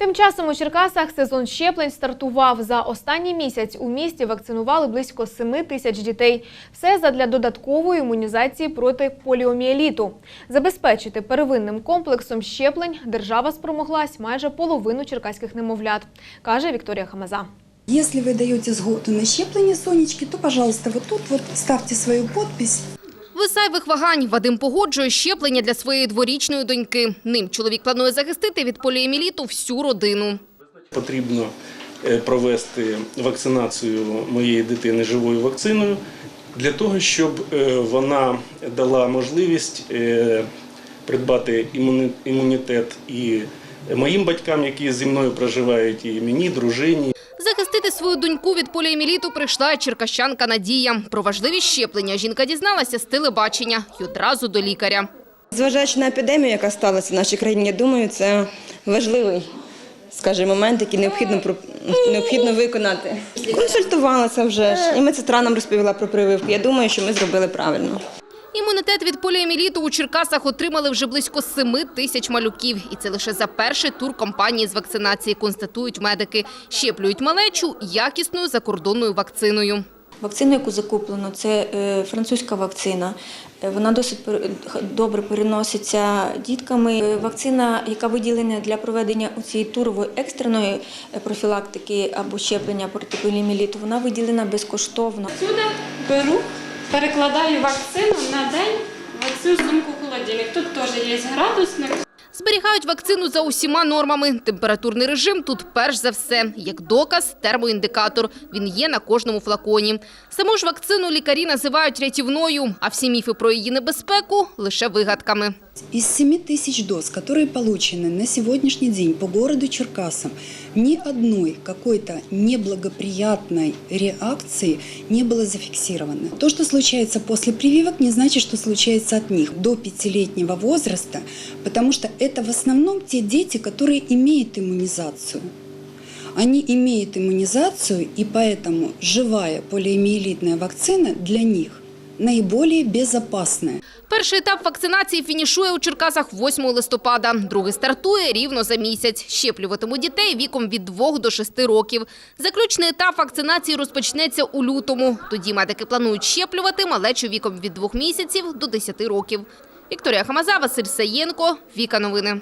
Тим часом у Черкасах сезон щеплень стартував. За останній місяць у місті вакцинували близько 7 тисяч дітей. Все задля додаткової імунізації проти поліоміеліту. Забезпечити первинним комплексом щеплень держава спромоглась майже половину черкаських немовлят, каже Вікторія Хамаза. Если вы даете сгоду на щепление Сонечки, то, пожалуйста, вот тут вот свою подпись. Без зайвих вагань Вадим погоджує щеплення для своєї дворічної доньки. Ним чоловік планує захистити від поліеміліту всю родину. Потрібно е, провести вакцинацію моєї дитини живою вакциною для того, щоб е, вона дала можливість е, придбати імунітет і моїм батькам, які зі мною проживають, і мені, дружині. Захистити свою доньку від поліеміліту прийшла черкащанка Надія. Про важливість щеплення жінка дізналася з телебачення і одразу до лікаря. Зважаючи на епідемію, яка сталася в нашій країні, я думаю, це важливий, скажімо, момент, який необхідно необхідно виконати. Консультувалася вже ж, і медсестра нам розповіла про прививку. Я думаю, що ми зробили правильно. Імунітет від поліеміліту у Черкасах отримали вже близько 7 тисяч малюків. І це лише за перший тур кампанії з вакцинації, констатують медики. Щеплюють малечу якісною закордонною вакциною. Вакцину, яку закуплено, це е, французька вакцина. Е, Вона досить добре переноситься дітками. Е, Вакцина, яка виділена для проведення цієї турової екстреної профілактики або щеплення проти поліоміеліту, вона виділена безкоштовно. Сюди беру, перекладаю вакцину на день в цю сумку холодильник. Тут теж є градусник. Зберігають вакцину за усіма нормами. Температурний режим тут перш за все. Як доказ – термоіндикатор. Він є на кожному флаконі. Саму ж вакцину лікарі називають рятівною, а всі міфи про її небезпеку – лише вигадками. Из 7 тысяч доз, которые получены на сегодняшний день по городу Черкасам, ни одной какой-то неблагоприятной реакции не было зафиксировано. То, что случается после прививок, не значит, что случается от них до пятилетнего возраста, потому что это в основном те дети, которые имеют иммунизацию. Они имеют иммунизацию, и поэтому живая полиомиелитная вакцина для них наиболее безопасная. Перший етап вакцинації фінішує у Черкасах 8 листопада. Другий стартує рівно за місяць. Щеплюватимуть дітей віком від 2 до 6 років. Заключний етап вакцинації розпочнеться у лютому. Тоді медики планують щеплювати малечу віком від 2 місяців до 10 років. Вікторія Хамаза, Василь Саєнко, Віка Новини.